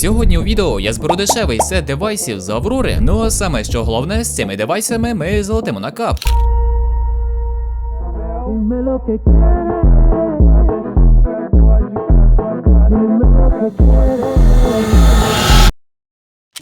Сьогодні у відео я зберу дешевий сет девайсів з Аврори. Ну а саме що головне, з цими девайсами ми золотимо на кап.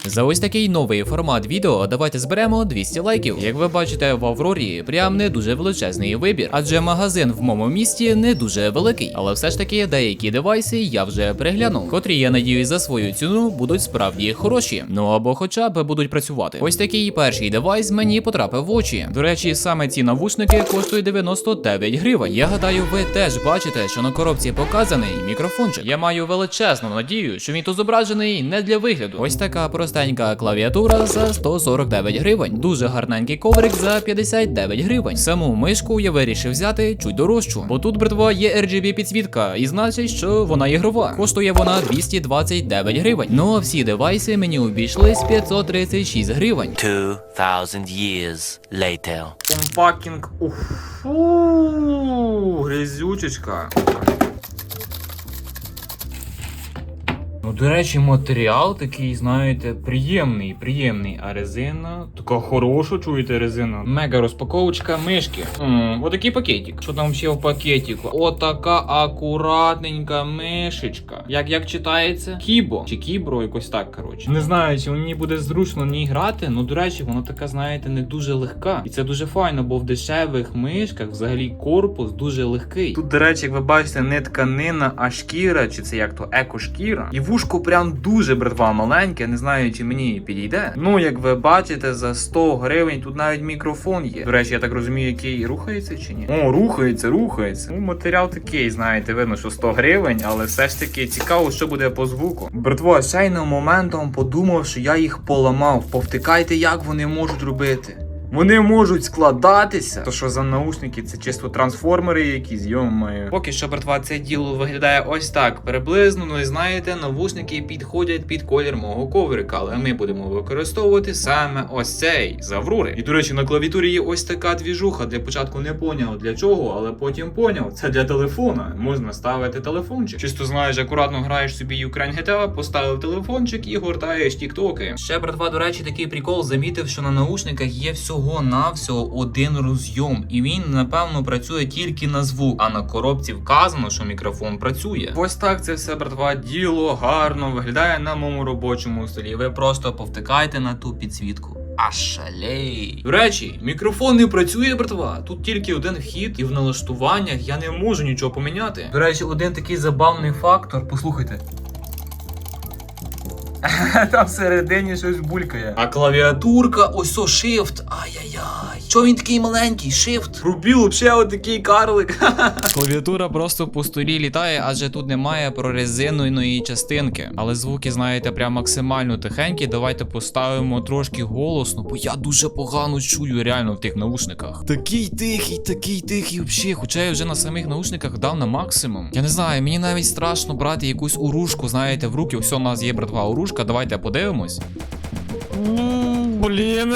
За ось такий новий формат відео давайте зберемо 200 лайків. Як ви бачите, в Аврорі прям не дуже величезний вибір, адже магазин в моєму місті не дуже великий, але все ж таки деякі девайси я вже переглянув, котрі я надіюсь за свою ціну будуть справді хороші. Ну або хоча б будуть працювати. Ось такий перший девайс мені потрапив в очі. До речі, саме ці навушники коштують 99 гривень. Я гадаю, ви теж бачите, що на коробці показаний мікрофончик. Я маю величезну надію, що він тут зображений не для вигляду. Ось така простенька клавіатура за 149 гривень. Дуже гарненький коврик за 59 гривень. Саму мишку я вирішив взяти чуть дорожчу, бо тут братва є RGB підсвітка, і значить, що вона ігрова. Коштує вона 229 гривень. Ну а всі девайси мені обійшлись 536 гривень. 2,000 years later. Компакінг. Уфу, грязючечка. Ну, до речі, матеріал такий, знаєте, приємний, приємний. А резина така хороша, чуєте, резина. Мега розпаковочка мишки. М, Отакий пакетик. Що там ще в пакетику? Отака акуратненька мишечка. Як як читається? Кібо чи кібро, якось так, коротше. Не знаю, чи мені буде зручно в ній грати. Ну, до речі, вона така, знаєте, не дуже легка. І це дуже файно, бо в дешевих мишках взагалі корпус дуже легкий. Тут, до речі, як ви бачите, не тканина, а шкіра, чи це як то екошкіра. І вушко прям дуже братва маленьке, не знаю, чи мені підійде. Ну, як ви бачите, за 100 гривень тут навіть мікрофон є. До речі, я так розумію, який рухається чи ні? О, рухається, рухається. Ну, матеріал такий, знаєте, видно, що 100 гривень, але все ж таки цікаво, що буде по звуку. Братва, шейним моментом подумав, що я їх поламав. Повтикайте, як вони можуть робити. Вони можуть складатися. То що за наушники, це чисто трансформери якісь, йомаю. Поки що, братва, це діло виглядає ось так приблизно. Ну і знаєте, навушники підходять під колір мого коврика, але ми будемо використовувати саме ось цей з Аврори. І до речі, на клавіатурі є ось така двіжуха. Для початку не поняв для чого, але потім поняв. Це для телефона. Можна ставити телефончик. Чисто знаєш, акуратно граєш собі Ukraine GTA, поставив телефончик і гортаєш тіктоки. Ще братва, до речі, такий прикол замітив, що на наушниках є всього навсього один розйом, і він напевно працює тільки на звук. А на коробці вказано, що мікрофон працює. Ось так це все, братва, діло гарно виглядає на моєму робочому столі. Ви просто повтикайте на ту підсвітку. А шалей. До речі, мікрофон не працює, братва. Тут тільки один вхід, і в налаштуваннях я не можу нічого поміняти. До речі, один такий забавний фактор. Послухайте. Там всередині щось булькає. А клавіатурка, ось о, shift. Ай-яй-яй. Чого він такий маленький? Shift. Пробіл, ще отакий карлик. Клавіатура просто по столі літає, адже тут немає прорезиненої частинки. Але звуки, знаєте, прям максимально тихенькі. Давайте поставимо трошки голосно, бо я дуже погано чую реально в тих наушниках. Такий тихий, такий тихий взагалі. Хоча я вже на самих наушниках дав на максимум. Я не знаю, мені навіть страшно брати якусь урушку, знаєте, в руки. Ось у нас є братва урушка. Давайте подивимось. Блін.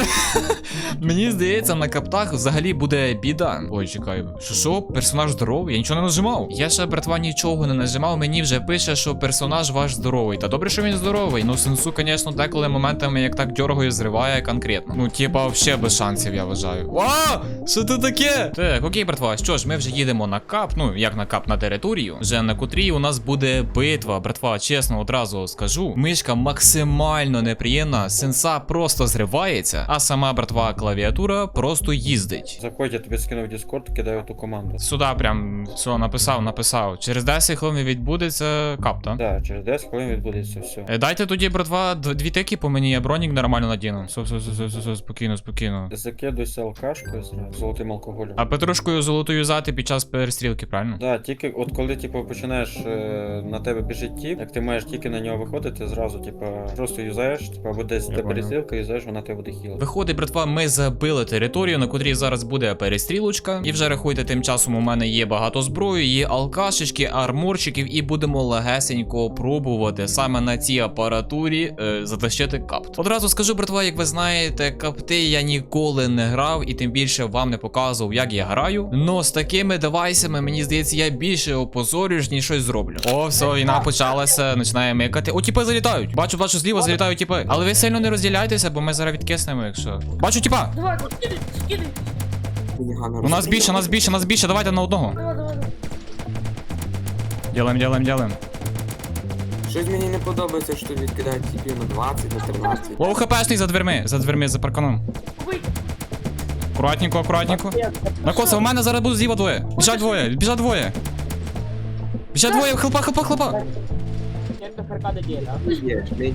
Мені здається, на каптах взагалі буде біда. Ой, чекай, що що, персонаж здоровий? Я нічого не нажимав. Я ще братва нічого не нажимав. Мені вже пише, що персонаж ваш здоровий. Та добре, що він здоровий. Ну, сенсу, звісно, деколи моментами як так дьоргою зриває конкретно. Ну, типа, взагалі без шансів, я вважаю. А! Що це таке? Так, окей, братва, що ж, ми вже їдемо на кап. Ну, як на кап на територію, вже на котрій у нас буде битва. Братва, чесно, одразу скажу. Мишка максимально неприємна, сенса просто зривається, а сама братва клавіатура просто їздить. Заходь, я тобі скинув Discord, кидаю ту команду. Сюди прям все написав, написав. Через 10 хвилин відбудеться кап, так? Так, через 10 хвилин відбудеться все. Е, Дайте тоді, братва, д- дві тики по мені, я бронік нормально надіну. Все, все, все, все, все, все, спокійно, спокійно. Закидуйся алкашкою зразу, золотим алкоголем. А петрушкою золотою юзати під час перестрілки, правильно? Да, тільки от коли типу починаєш е, на тебе біжить тіп, як ти маєш тільки на нього виходити, зразу, типу, просто юзаєш, типу, або десь Я де понял. перестрілка, юзаєш, вона тебе буде. Виходить, братва, ми забили територію, на котрій зараз буде перестрілочка. І вже рахуйте, тим часом у мене є багато зброї, є алкашечки, арморчиків, і будемо легесенько пробувати саме на цій апаратурі е, затащити капт. Одразу скажу, братва, як ви знаєте, капти я ніколи не грав, і тим більше вам не показував, як я граю. Но з такими девайсами, мені здається, я більше опозорюсь, ніж щось зроблю. О, все, війна почалася, починає микати. О, тіпи залітають. Бачу, бачу, зліва залітають тіпи. Але ви сильно не розділяйтеся, бо ми зараз відкиснемо, якщо. Бачу, тіпа! Давай, скидай, скидай. У нас більше, нас більше, нас більше, давайте на одного. Давай, давай. давай. Ділаємо, ділаємо, ділаємо. Щось мені не подобається, що відкидають типів на 20, на 13. Лоу хпшний за дверми, за дверми, за парканом. Вийди. Акуратненько, акуратненько. На коса, у мене зараз буде зліва двоє. Біжать двоє, біжать двоє. Біжать двоє, хлопа, хлопа, хлопа. Є, не є.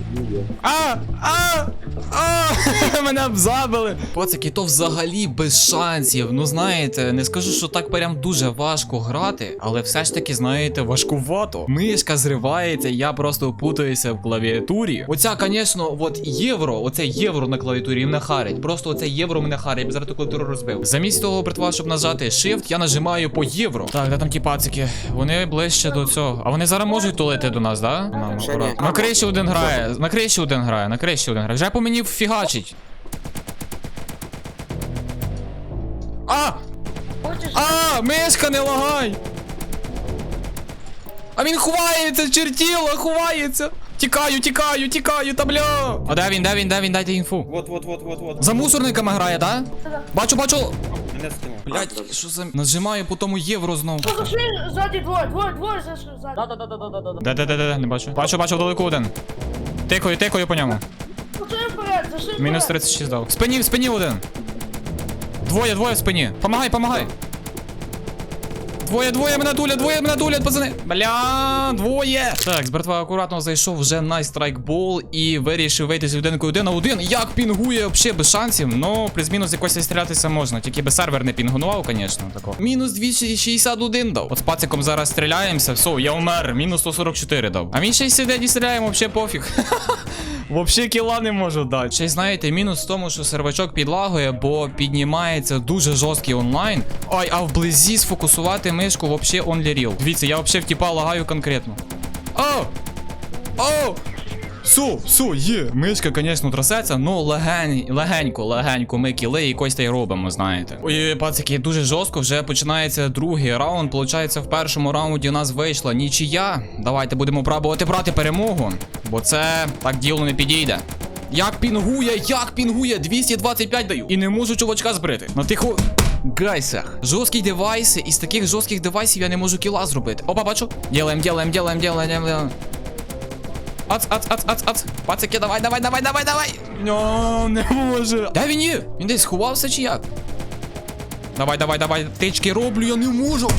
А! А! А! Мене б забили. Пацики, то взагалі без шансів. Ну знаєте, не скажу, що так прям дуже важко грати, але все ж таки, знаєте, важкувато. Мишка зривається, я просто путаюся в клавіатурі. Оця, звісно, от євро, оце євро на клавіатурі мене харить. Просто оце євро мене харить, я б зараз ту клавіатуру розбив. Замість того, братва, щоб нажати Shift, я нажимаю по євро. Так, де там ті пацики? Вони ближче до цього. А вони зараз можуть тулити до нас, да? Нам акуратно. На криші один грає, на криші один грає, на криші один грає. Вже по мені фігачить. А! Хочеш? А! Мишка, не лагай! А він ховається, чертіло, ховається! Тікаю, тікаю, тікаю, та бля! А де він, де він, де він, дайте інфу. Вот, вот, вот, вот, вот. За мусорниками грає, да? Бачу, бачу! Мене скинув. Блять, що за. Нажимаю по тому євро знову. Ззаді двоє, двоє, двоє зашли ззаді. Де, де, де, де, де, не бачу. Бачу, бачу, далеко один. Тикаю, тикаю по ньому. Зашли вперед, зашли вперед. Мінус 36 дав. В спині, в спині один. Двоє, двоє в спині. Помагай, помагай. Двоє, двоє мене дулять, двоє мене дулять, пацани. Бля, двоє. Так, братва акуратно зайшов вже на страйкбол і вирішив вийти з людинкою один на один. Як пінгує взагалі без шансів. Ну, плюс-мінус якось стрілятися можна. Тільки би сервер не пінгунував, звісно, тако. Мінус 261 дав. От з пациком зараз стріляємося. Все, я умер. Мінус 144 дав. А він ще й сидить і стріляємо, взагалі пофіг. Вообще кіла не можу дати. Ще знаєте, мінус в тому, що сервачок підлагує, бо піднімається дуже жорсткий онлайн. Ой, а вблизі сфокусувати мишку вообще only real. Дивіться, я вообще в тіпа лагаю конкретно. О! О! Су, су, є. Мишка, звісно, трасеться, но легень, легенько, легенько ми кіли якось та й робимо, знаєте. Ой, пацики, дуже жорстко, вже починається другий раунд. Получається, в першому раунді у нас вийшла нічия. Давайте будемо пробувати брати перемогу, бо це так діло не підійде. Як пінгує, як пінгує, 225 даю. І не можу чувачка збрити. На тихо. Гайсах. Жорсткі девайси, із таких жорстких девайсів я не можу кіла зробити. Опа, бачу. Ділаємо, ділаємо, ділаємо, ділаємо, ділаємо. Ац, ац, ац, ац, ац. Пацики, давай, давай, давай, давай, давай. Ні, не може. Де він є? Він десь сховався чи як? Давай, давай, давай. Тички роблю, я не можу.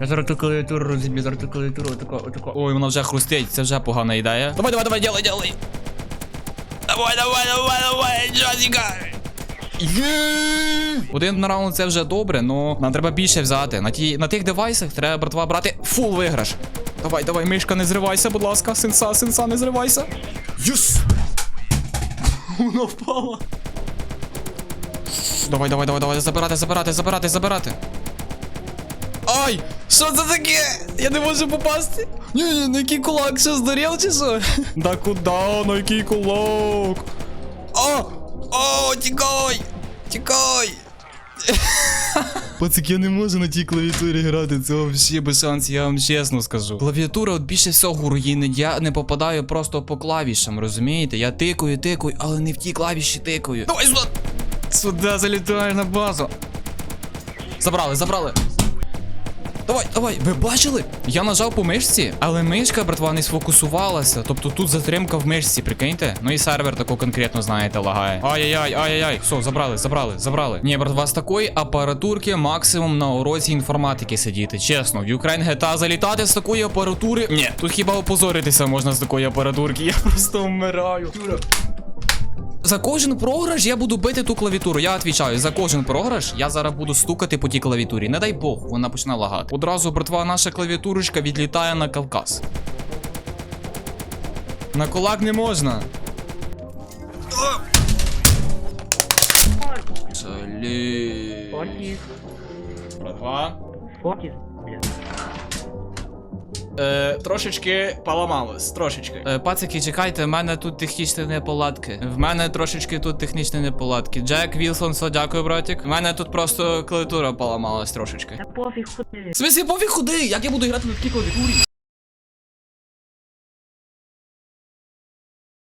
Я зараз ту клавіатуру розіб'ю, зараз ту клавіатуру, отако, отако. Ой, вона вже хрустить, це вже погана ідея. Давай, давай, давай, делай, делай. Давай, давай, давай, давай, Джазіка. Є! Один раунд це вже добре, но нам треба більше взяти. На, ті, на тих девайсах треба, братва, брати фул виграш. Давай, давай, мишка, не зривайся, будь ласка. Сенса, сенса, не зривайся. Юс! Вона впала. Давай, давай, давай, давай, забирати, забирати, забирати, забирати. Ай! Що це таке? Я не можу попасти. Ні, ні, на який кулак, що здурів чи що? Да куда, на який кулак? О! О, тікай! Тікай! Пацик, я не можу на тій клавіатурі грати, це взагалі без шансів, я вам чесно скажу. Клавіатура от більше всього руїнить, я не попадаю просто по клавішам, розумієте? Я тикаю, тикаю, але не в ті клавіші тикаю. Давай сюди! Сюди залітаєш на базу. Забрали, забрали. Давай, давай, ви бачили? Я нажав по мишці, але мишка, братва, не сфокусувалася. Тобто тут затримка в мишці, прикиньте. Ну і сервер тако конкретно, знаєте, лагає. Ай-яй-яй, ай-яй-яй. Все, забрали, забрали, забрали. Ні, братва, з такої апаратурки максимум на уроці інформатики сидіти. Чесно, в Ukraine GTA залітати з такої апаратури. Ні, тут хіба опозоритися можна з такої апаратурки. Я просто вмираю. За кожен програш я буду бити ту клавіатуру. Я відповідаю, за кожен програш я зараз буду стукати по тій клавіатурі. Не дай Бог, вона почне лагати. Одразу, братва, наша клавіатурочка відлітає на Кавказ. На кулак не можна. Фотів. Братва. Фотів. Е, трошечки поламалось, трошечки. Е, пацики, чекайте, в мене тут технічні неполадки. В мене трошечки тут технічні неполадки. Джек Вілсон, все, дякую, братик. В мене тут просто клавіатура поламалась трошечки. Та пофіг ходи. В смысле, пофіг куди? Як я буду грати на такій клавіатурі?